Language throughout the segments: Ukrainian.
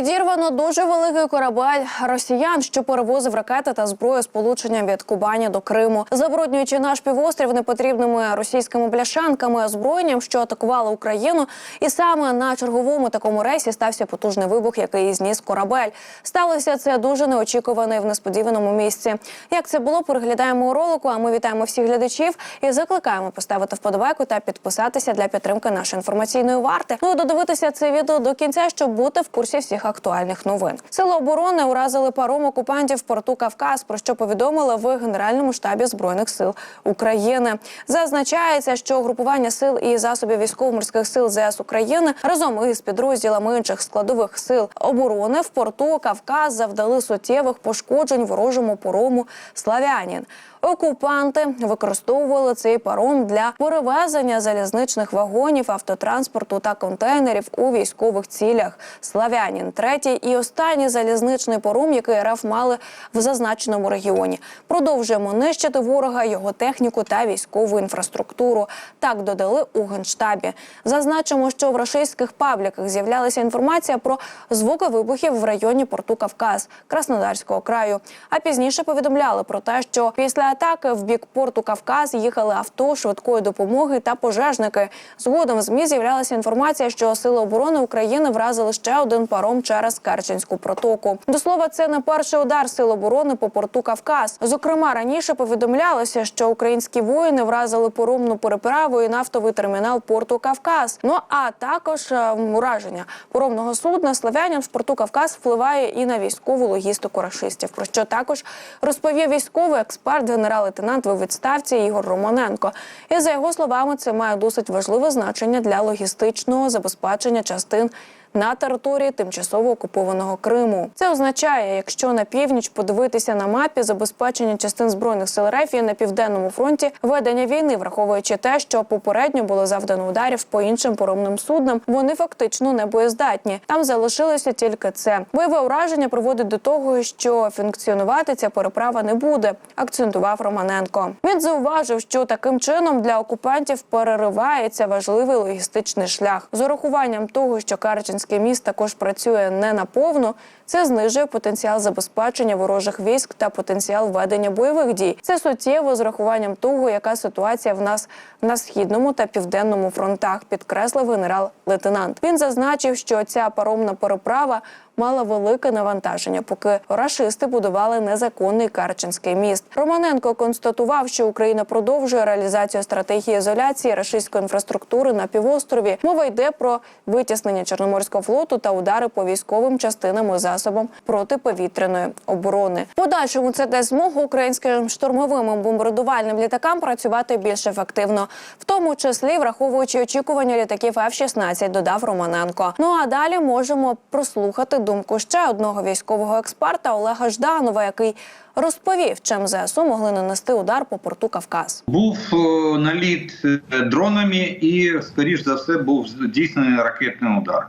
Підірвано дуже великий корабель росіян, що перевозив ракети та зброю сполученням від Кубані до Криму, забруднюючи наш півострів непотрібними російськими бляшанками, озброєнням, що атакували Україну. І саме на черговому такому рейсі стався потужний вибух, який зніс корабель. Сталося це дуже неочікувано в несподіваному місці. Як це було, переглядаємо у ролику. А ми вітаємо всіх глядачів і закликаємо поставити вподобайку та підписатися для підтримки нашої інформаційної варти. Ну додивитися це відео до кінця, щоб бути в курсі всіх актуальних новин. Сили оборони уразили паром окупантів порту Кавказ, про що повідомили в Генеральному штабі збройних сил України. Зазначається, що групування сил і засобів військово-морських сил ЗС України разом із підрозділами інших складових сил оборони в порту Кавказ завдали суттєвих пошкоджень ворожому порому Славянін. Окупанти використовували цей паром для перевезення залізничних вагонів, автотранспорту та контейнерів у військових цілях. Славянін третій і останній залізничний паром, який РФ мали в зазначеному регіоні. Продовжуємо нищити ворога, його техніку та військову інфраструктуру. Так додали у генштабі. Зазначимо, що в російських пабліках з'являлася інформація про звуки вибухів в районі порту Кавказ Краснодарського краю. А пізніше повідомляли про те, що після атаки в бік порту Кавказ їхали авто швидкої допомоги та пожежники. Згодом в змі з'являлася інформація, що сили оборони України вразили ще один паром через Керченську протоку. До слова, це не перший удар сил оборони по порту Кавказ. Зокрема, раніше повідомлялося, що українські воїни вразили поромну переправу і нафтовий термінал порту Кавказ. Ну а також е, ураження поромного судна Славянин в порту Кавказ впливає і на військову логістику рашистів. Про що також розповів військовий експерт, генерал-лейтенант у відставці Ігор Романенко. І за його словами, це має досить важливе значення для логістичного забезпечення частин. На території тимчасово окупованого Криму це означає, якщо на північ подивитися на мапі забезпечення частин збройних сил РФ на південному фронті ведення війни, враховуючи те, що попередньо було завдано ударів по іншим поромним суднам, вони фактично не боєздатні. Там залишилося тільки це. Бойове ураження приводить до того, що функціонувати ця переправа не буде. Акцентував Романенко. Він зауважив, що таким чином для окупантів переривається важливий логістичний шлях з урахуванням того, що Карченський міст також працює не наповну. Це знижує потенціал забезпечення ворожих військ та потенціал ведення бойових дій. Це суттєво з рахуванням того, яка ситуація в нас на східному та південному фронтах, підкреслив генерал-лейтенант. Він зазначив, що ця паромна переправа мала велике навантаження, поки рашисти будували незаконний Карченський міст. Романенко констатував, що Україна продовжує реалізацію стратегії ізоляції рашистської інфраструктури на півострові. Мова йде про витіснення Чорноморського флоту та удари по військовим частинам і засобам протиповітряної оборони. Подальшому це дасть змогу українським штурмовим і бомбардувальним літакам працювати більш ефективно, в тому числі враховуючи очікування літаків F-16, додав Романенко. Ну а далі можемо прослухати думку ще одного військового експерта Олега Жданова, який розповів, чим ЗСУ могли нанести удар по порту Кавказ. Був е, наліт е, дронами, і скоріш за все був здійснений ракетний удар.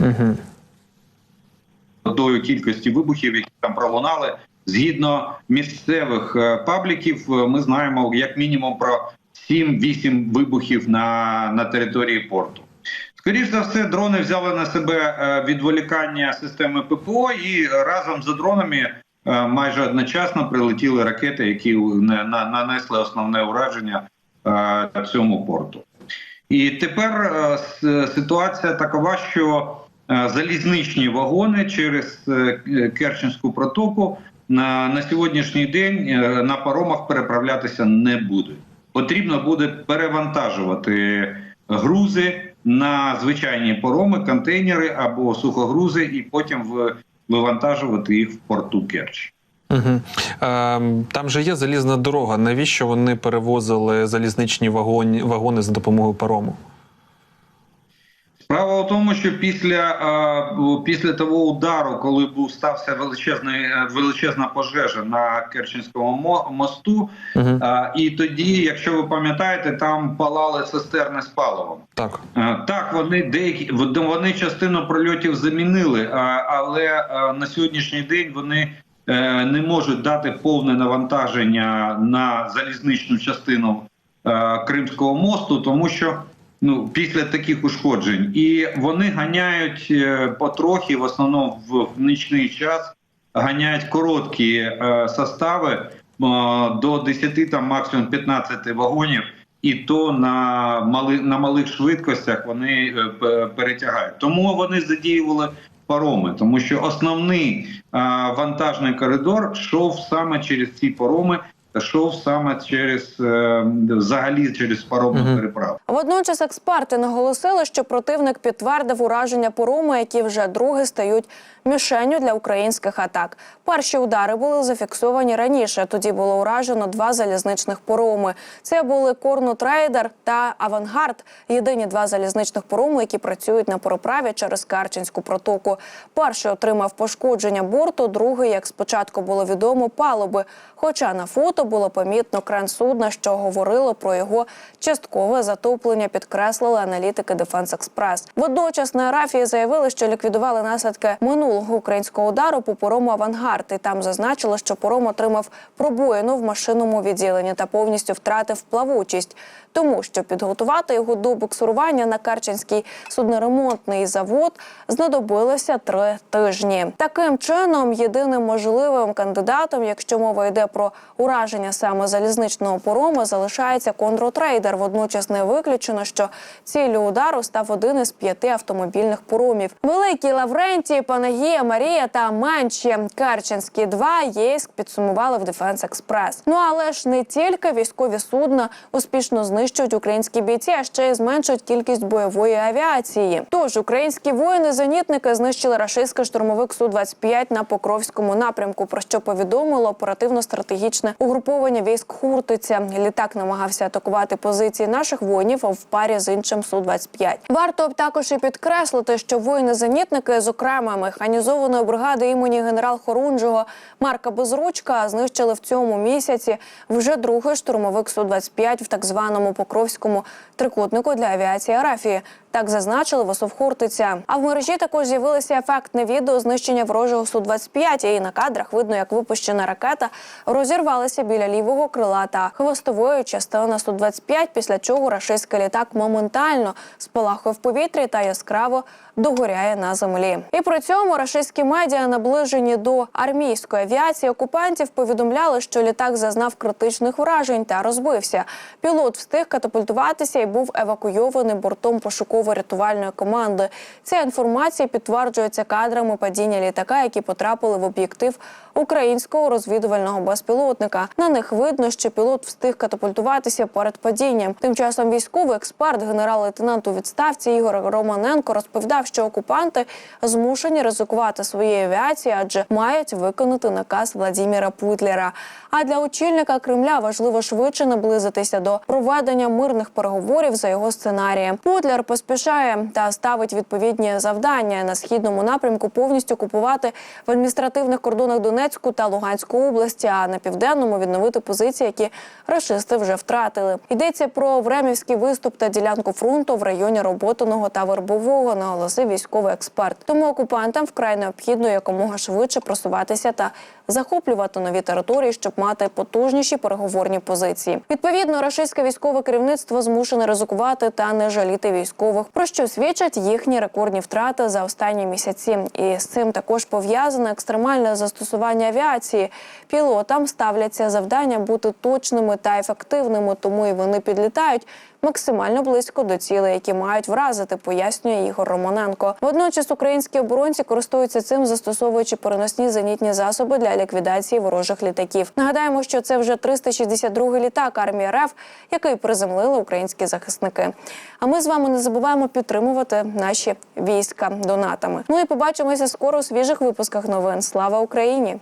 Угу. Тою кількості вибухів, які там пролунали, згідно місцевих е, пабліків, е, ми знаємо як мінімум про 7-8 вибухів на, на території порту. Скоріше за все, дрони взяли на себе е, відволікання системи ППО, і разом з дронами майже одночасно прилетіли ракети, які на- на- нанесли основне ураження цьому порту. І тепер ситуація такова, що залізничні вагони через е, Керченську протоку на, сьогоднішній день е, на паромах переправлятися не будуть. Потрібно буде перевантажувати грузи на звичайні пароми, контейнери або сухогрузи, і потім вивантажувати їх в порту Керч. Угу. Там же є залізна дорога. Навіщо вони перевозили залізничні вагони, вагони за допомогою парому? Справа в тому, що після, після того удару, коли був стався величезний е, величезна пожежа на Керченському мо- мосту, Угу. і тоді, якщо ви пам'ятаєте, там палали цистерни з паливом. Так. Е, Так, вони деякі вони частину прольотів замінили, але на сьогоднішній день вони е, не можуть дати повне навантаження на залізничну частину Кримського мосту, тому що ну після таких ушкоджень, і вони ганяють е, потрохи, в основному в, нічний час ганяють короткі е, состави е, до 10, там максимум 15 вагонів. І то на мали на малих швидкостях вони е, перетягають. Тому вони задіювали пароми, тому що основний е, вантажний коридор йшов саме через ці пароми, йшов саме через е, взагалі через паромну Мгм. переправу. Водночас експерти наголосили, що противник підтвердив ураження порому, які вже друге стають мішенню для українських атак. Перші удари були зафіксовані раніше. Тоді було уражено два залізничних пороми. Це були Корнутрейдер та Авангард. Єдині два залізничних пороми, які працюють на переправі через Карченську протоку. Перший отримав пошкодження борту, другий, як спочатку було відомо, палуби. Хоча на фото було помітно кран судна, що говорило про його часткове затоплення, підкреслили аналітики Дефенс Експрес. Водночас на Арафії заявили, що ліквідували наслідки минулого українського удару по порому Авангард. І там зазначили, що пором отримав пробоїну в машинному відділенні та повністю втратив плавучість, тому що підготувати його до буксурування на Керченський судноремонтний завод знадобилося три тижні. Таким чином, єдиним можливим кандидатом, якщо мова йде про ураження саме залізничного порому, залишається контротрейдер. Водночас не виключено, що ціллю удару став один із п'яти автомобільних поромів. Великі Лаврентії, Панагія, Марія та менші Керченські 2 єйськ підсумували в Дефенс Експрес. Ну але ж не тільки військові судна успішно знищують українські бійці, а ще й зменшують кількість бойової авіації. Тож українські воїни-зенітники знищили рашистський штурмовик су 25 на Покровському напрямку. Про що повідомило оперативно-стратегічне угруповання військ Хуртиця. Літак намагався атакувати позиції наших воїнів в парі з іншим су 25 Варто також і підкреслити, що воїни-зенітники, зокрема механізованої бригади імені генерал Хорунжого Марка Безручка, знищили в цьому місяці вже другий штурмовик су 25 в так званому Покровському трикутнику для авіації Арафії. Так зазначили в ОСУВ Хортиця. А в мережі також з'явилося ефектне відео знищення ворожого су 25 І на кадрах видно, як випущена ракета розірвалася біля лівого крила та хвостової частини су 25 після чого рашистський літак моментально спалахує в повітрі та яскраво догоряє на землі. І при цьому рашистські медіа, наближені до армійської авіації окупантів, повідомляли, що літак зазнав критичних вражень та розбився. Пілот встиг катапультуватися і був евакуйований бортом пошуково-рятувальної команди. Ця інформація підтверджується кадрами падіння літака, які потрапили в об'єктив українського розвідувального безпілотника. На них видно, що пілот встиг катапультуватися перед падінням. Тим часом військовий експерт, генерал-лейтенант у відставці Ігор Романенко розповідав, що окупанти змушені ризикувати своєю авіацією, адже мають виконати наказ Владіміра Путлера. А для очільника Кремля важливо швидше наблизитися до проведення мирних переговорів за його сценарієм. Путлер поспішає та ставить відповідні завдання на східному напрямку повністю купувати в адміністративних кордонах Донецьку та Луганської області, а на південному відновити позиції, які рашисти вже втратили. Йдеться про Времівський виступ та ділянку фронту в районі Роботиного та Вербового, наголосив військовий експерт. Тому окупантам вкрай необхідно якомога швидше просуватися та захоплювати нові території, щоб мати потужніші переговорні позиції. Відповідно, рашистське військове керівництво змушене ризикувати та не жаліти військових, про що свідчать їхні рекордні втрати за останні місяці. І з цим також пов'язане екстремальне застосування авіації. Пілотам ставляться завдання бути точними та ефективними, тому і вони підлітають максимально близько до цілей, які мають вразити, пояснює Ігор Романенко. Водночас українські оборонці користуються цим, застосовуючи переносні зенітні засоби для ліквідації ворожих літаків. Нагадаємо, що це вже 362-й літак армії РФ, який приземлили українські захисники. А ми з вами не забуваємо підтримувати наші війська донатами. Ну і побачимося скоро у свіжих випусках новин. Слава Україні!